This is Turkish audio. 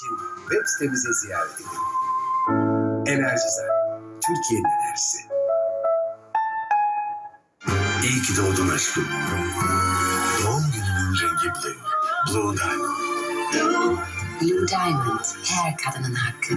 için web sitemizi ziyaret edin. Enerjizen, Türkiye'nin enerjisi. İyi ki doğdun aşkım. Doğum gününün rengi Blue. Blue Diamond. Blue Diamond her kadının hakkı.